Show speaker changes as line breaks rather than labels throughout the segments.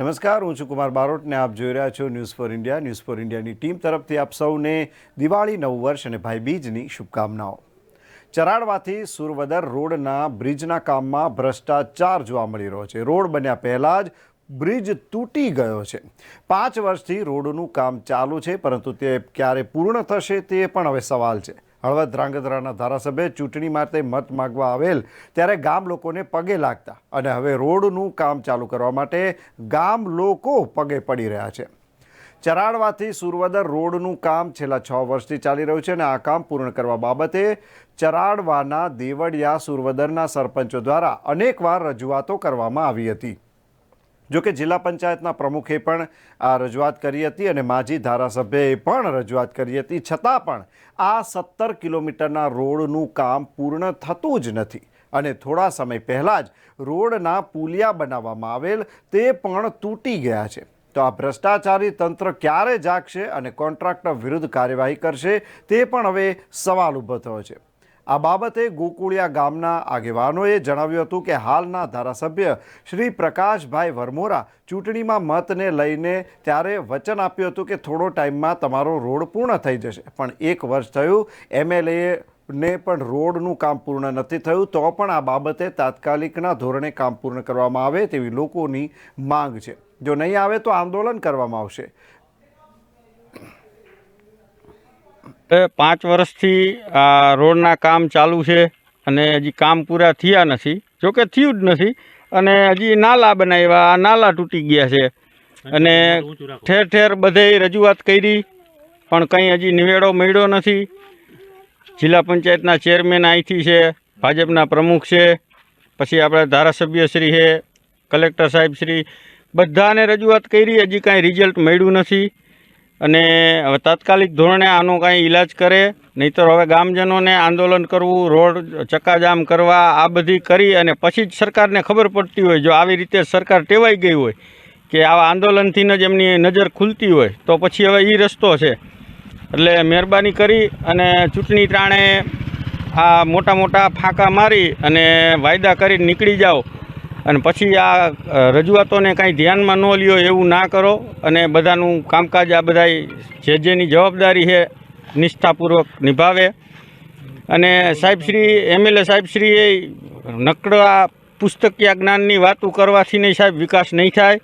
નમસ્કાર, હું છું કુમાર બારોટને આપ જોઈ રહ્યા છો news for India news for ઇન્ડિયાની ટીમ તરફથી આપ સૌને દિવાળી નવું વર્ષ અને ભાઈબીજની શુભકામનાઓ. ચરાડવાથી સુરવદર રોડના બ્રિજના કામમાં ભ્રષ્ટાચાર જોવા મળી રહ્યો છે. રોડ બન્યા પહેલાં જ બ્રિજ તૂટી ગયો છે. પાંચ વર્ષથી રોડનું કામ ચાલુ છે, પરંતુ તે ક્યારે પૂર્ણ થશે તે પણ હવે સવાલ છે. હળવદ ધ્રાંગધ્રાના ધારાસભ્ય ચૂંટણી માટે મત માગવા આવેલ ત્યારે ગામ લોકોને પગે લાગતા અને હવે રોડનું કામ ચાલુ કરવા માટે ગામ લોકો પગે પડી રહ્યા છે. ચરાડવાથી સુરવદર રોડનું કામ છેલ્લા છ વર્ષથી ચાલી રહ્યું છે અને આ કામ પૂર્ણ કરવા બાબતે ચરાડવાના દેવડિયા સુરવદરના સરપંચો દ્વારા અનેકવાર રજૂઆતો કરવામાં આવી હતી. જોકે જિલ્લા પંચાયતના પ્રમુખે પણ આ રજૂઆત કરી હતી અને માજી ધારાસભ્યએ પણ રજૂઆત કરી હતી. છતાં પણ આ સત્તર કિલોમીટરના રોડનું કામ પૂર્ણ થતું જ નથી અને થોડા સમય પહેલાં જ રોડના પુલિયા બનાવવામાં આવેલ તે પણ તૂટી ગયા છે. તો આ ભ્રષ્ટાચારી તંત્ર ક્યારે જાગશે અને કોન્ટ્રાક્ટર વિરુદ્ધ કાર્યવાહી કરશે તે પણ હવે સવાલ ઊભો થયો છે. આ બાબતે ગોકુળિયા ગામના આગેવાનોએ જણાવ્યું હતું કે હાલના ધારાસભ્ય શ્રી પ્રકાશભાઈ વરમોરા ચૂંટણીમાં મતને લઈને ત્યારે વચન આપ્યું હતું કે થોડો ટાઈમમાં તમારો રોડ પૂર્ણ થઈ જશે. પણ એક વર્ષ થયું એમએલએ ને પણ રોડનું કામ પૂર્ણ નથી થયું, તો પણ આ બાબતે તાત્કાલિકના ધોરણે કામ પૂર્ણ કરવામાં આવે તેવી લોકોની માંગ છે. જો નહીં આવે તો આંદોલન કરવામાં આવશે.
એ પાંચ વર્ષથી આ રોડના કામ ચાલુ છે અને હજી કામ પૂરા થયા નથી. જોકે થયું જ નથી અને હજી નાલા બનાવ્યા, આ નાલા તૂટી ગયા છે. અને ઠેર ઠેર બધે રજૂઆત કરી, પણ કંઈ હજી નિવેડો મળ્યો નથી. જિલ્લા પંચાયતના ચેરમેન અહીંથી છે, ભાજપના પ્રમુખ છે, પછી આપણા ધારાસભ્યશ્રી છે, કલેક્ટર સાહેબશ્રી બધાને રજૂઆત કરી, હજી કાંઈ રિઝલ્ટ મળ્યું નથી. અને હવે તાત્કાલિક ધોરણે આનો કાંઈ ઈલાજ કરે, નહીંતર હવે ગામજનોને આંદોલન કરવું, રોડ ચક્કાજામ કરવા, આ બધી કરી અને પછી જ સરકારને ખબર પડતી હોય, જો આવી રીતે સરકાર ટેવાઈ ગઈ હોય, કે આવા આંદોલનથી જ એમની નજર ખુલતી હોય, તો પછી હવે એ રસ્તો છે. એટલે મહેરબાની કરી અને ચૂંટણી ટાણે આ મોટા મોટા ફાંકા મારી અને વાયદા કરી નીકળી જાઓ. અને પછી આ રજૂઆતોને કાંઈ ધ્યાનમાં ન લ્યો એવું ના કરો અને બધાનું કામકાજ આ બધા જે જેની જવાબદારી છે નિષ્ઠાપૂર્વક નિભાવે. અને સાહેબશ્રી એમએલએ સાહેબશ્રીએ નકડા પુસ્તકીય જ્ઞાનની વાતો કરવાથી નહીં સાહેબ વિકાસ નહીં થાય.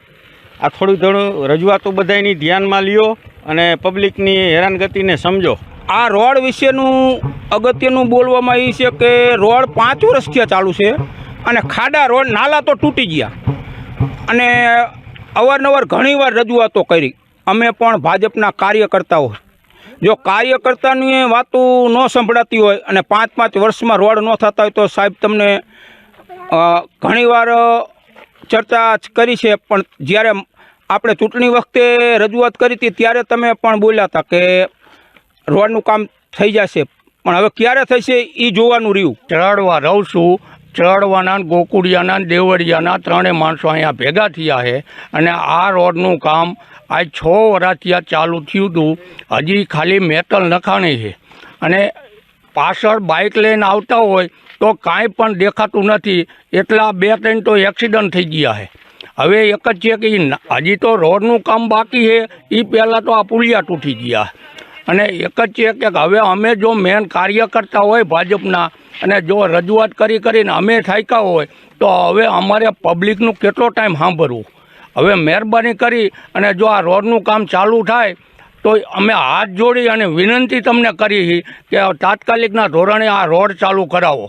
આ થોડું ઘણું રજૂઆતો બધાની ધ્યાનમાં લ્યો અને પબ્લિકની હેરાનગતિને સમજો.
આ રોડ વિશેનું અગત્યનું બોલવામાં આવ્યું છે કે રોડ પાંચ વર્ષથી ચાલુ છે. અને ખાડા રોડ નાલા તો તૂટી ગયા. અને અવારનવાર ઘણીવાર રજૂઆતો કરી. અમે પણ ભાજપના કાર્યકર્તાઓ. જો કાર્યકર્તાની વાતો ન સંભળાતી હોય અને પાંચ પાંચ વર્ષમાં રોડ ન થતા હોય તો સાહેબ તમને ઘણીવાર ચર્ચા કરી છે. પણ જ્યારે આપણે ચૂંટણી વખતે રજૂઆત કરી હતી ત્યારે તમે પણ બોલ્યા હતા કે રોડનું કામ થઈ જશે. પણ હવે ક્યારે થશે એ જોવાનું રહ્યું.
ચરાડવા રહું છું. ચરાડવાના ને ગોકુડિયાના ને દેવળિયાના ત્રણેય માણસો અહીંયા ભેગા થયા છે. અને આ રોડનું કામ આ છ વર્ષથી આ ચાલુ થયું હતું. હજી ખાલી મેટલ નખાણી છે. અને પાછળ બાઇક લઈને આવતા હોય તો કાંઈ પણ દેખાતું નથી. એટલા બે ત્રણ તો એક્સિડન્ટ થઈ ગયા છે. હવે એક જ છે કે હજી તો રોડનું કામ બાકી છે. એ પહેલાં તો આ પુલિયા તૂટી ગયા અને એક જ છે કે હવે અમે જો મેન કાર્યકર્તા હોય ભાજપના અને જો રજૂઆત કરી કરીને અમે થાક્યા હોય, તો હવે અમારે પબ્લિકનું કેટલો ટાઈમ સાંભળવું? હવે મહેરબાની કરી અને જો આ રોડનું કામ ચાલુ થાય, તો અમે હાથ જોડી અને વિનંતી તમને કરી કે તાત્કાલિકના ધોરણે આ રોડ ચાલુ કરાવો.